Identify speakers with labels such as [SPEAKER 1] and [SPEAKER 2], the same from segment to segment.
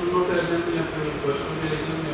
[SPEAKER 1] മുന്നോട്ട് വരുന്നതിന് ഞങ്ങൾക്ക് വിശ്വാസം ചെയ്യുന്നു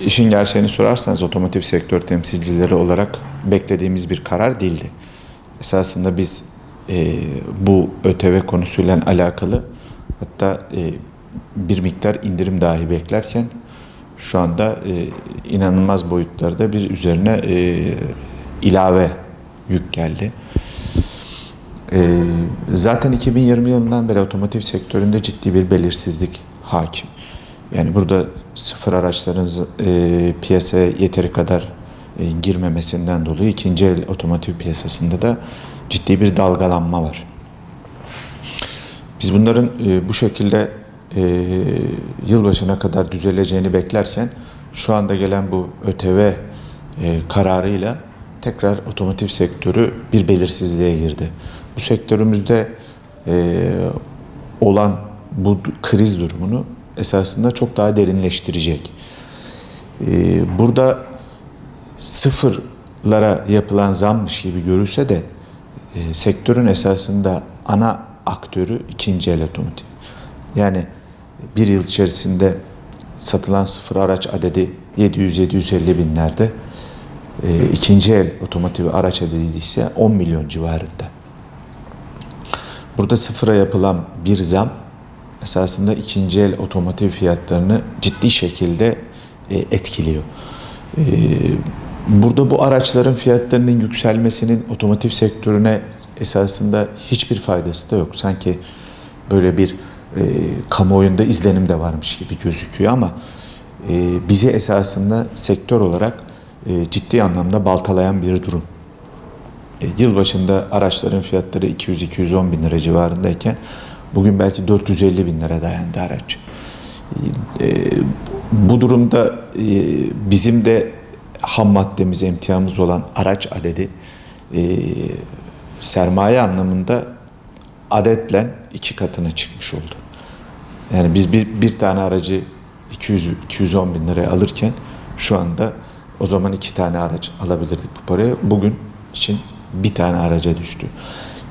[SPEAKER 2] İşin gerçeğini sorarsanız otomotiv sektör temsilcileri olarak beklediğimiz bir karar değildi. Esasında biz e, bu ÖTV konusuyla alakalı hatta e, bir miktar indirim dahi beklerken şu anda e, inanılmaz boyutlarda bir üzerine e, ilave yük geldi. E, zaten 2020 yılından beri otomotiv sektöründe ciddi bir belirsizlik hakim. Yani burada sıfır araçların e, piyasaya yeteri kadar e, girmemesinden dolayı ikinci el otomotiv piyasasında da ciddi bir dalgalanma var. Biz bunların e, bu şekilde e, yılbaşına kadar düzeleceğini beklerken şu anda gelen bu ÖTV e, kararıyla tekrar otomotiv sektörü bir belirsizliğe girdi. Bu sektörümüzde e, olan bu kriz durumunu esasında çok daha derinleştirecek. E, burada sıfırlara yapılan zammış gibi görülse de e, sektörün esasında ana aktörü ikinci el otomotiv. Yani bir yıl içerisinde satılan sıfır araç adedi 700-750 binlerde. E, ikinci el otomotiv araç adedi ise 10 milyon civarında. Burada sıfıra yapılan bir zam esasında ikinci el otomotiv fiyatlarını ciddi şekilde e, etkiliyor. E, burada bu araçların fiyatlarının yükselmesinin otomotiv sektörüne esasında hiçbir faydası da yok. Sanki böyle bir e, kamuoyunda izlenim de varmış gibi gözüküyor ama e, bizi esasında sektör olarak e, ciddi anlamda baltalayan bir durum. E, yılbaşında araçların fiyatları 200-210 bin lira civarındayken bugün belki 450 bin lira dayandı araç. E, bu durumda e, bizim de ham maddemiz, emtiamız olan araç adedi e, sermaye anlamında adetle iki katına çıkmış oldu. Yani biz bir, bir tane aracı 200 210 bin liraya alırken şu anda o zaman iki tane araç alabilirdik bu paraya. Bugün için bir tane araca düştü.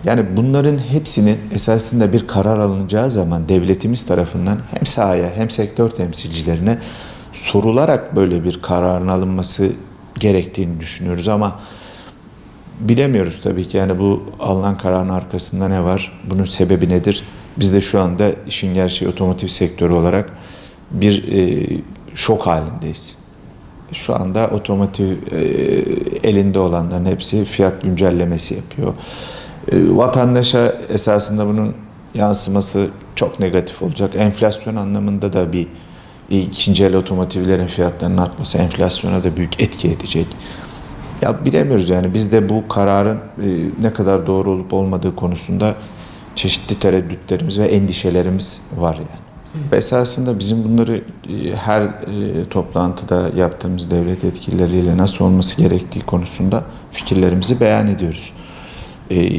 [SPEAKER 2] Yani bunların hepsinin esasında bir karar alınacağı zaman devletimiz tarafından hem sahaya hem sektör temsilcilerine sorularak böyle bir kararın alınması gerektiğini düşünüyoruz ama bilemiyoruz tabii ki yani bu alınan kararın arkasında ne var? Bunun sebebi nedir? Biz de şu anda işin gerçeği otomotiv sektörü olarak bir e, şok halindeyiz. Şu anda otomotiv e, elinde olanların hepsi fiyat güncellemesi yapıyor. E, vatandaşa esasında bunun yansıması çok negatif olacak. Enflasyon anlamında da bir ikinci el otomotivlerin fiyatlarının artması enflasyona da büyük etki edecek. Ya bilemiyoruz yani biz de bu kararın e, ne kadar doğru olup olmadığı konusunda çeşitli tereddütlerimiz ve endişelerimiz var yani. Esasında bizim bunları e, her e, toplantıda yaptığımız devlet yetkilileriyle nasıl olması gerektiği konusunda fikirlerimizi beyan ediyoruz. E,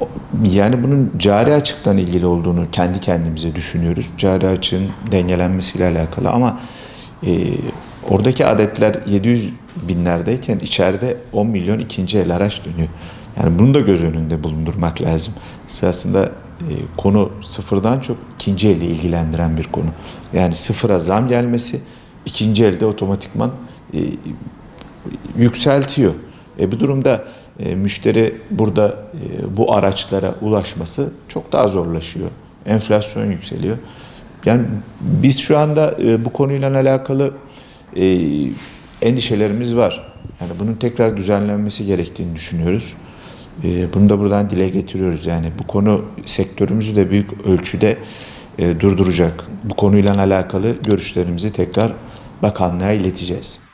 [SPEAKER 2] o- Yani bunun cari açıktan ilgili olduğunu kendi kendimize düşünüyoruz. Cari açığın dengelenmesiyle alakalı ama e, oradaki adetler 700 binlerdeyken içeride 10 milyon ikinci el araç dönüyor. Yani bunu da göz önünde bulundurmak lazım. Esasında e, konu sıfırdan çok ikinci elle ilgilendiren bir konu. Yani sıfıra zam gelmesi ikinci elde otomatikman e, yükseltiyor. E, bu durumda e, müşteri burada e, bu araçlara ulaşması çok daha zorlaşıyor. Enflasyon yükseliyor. Yani biz şu anda e, bu konuyla alakalı endişelerimiz var. Yani bunun tekrar düzenlenmesi gerektiğini düşünüyoruz. Bunu da buradan dile getiriyoruz. Yani bu konu sektörümüzü de büyük ölçüde durduracak. Bu konuyla alakalı görüşlerimizi tekrar bakanlığa ileteceğiz.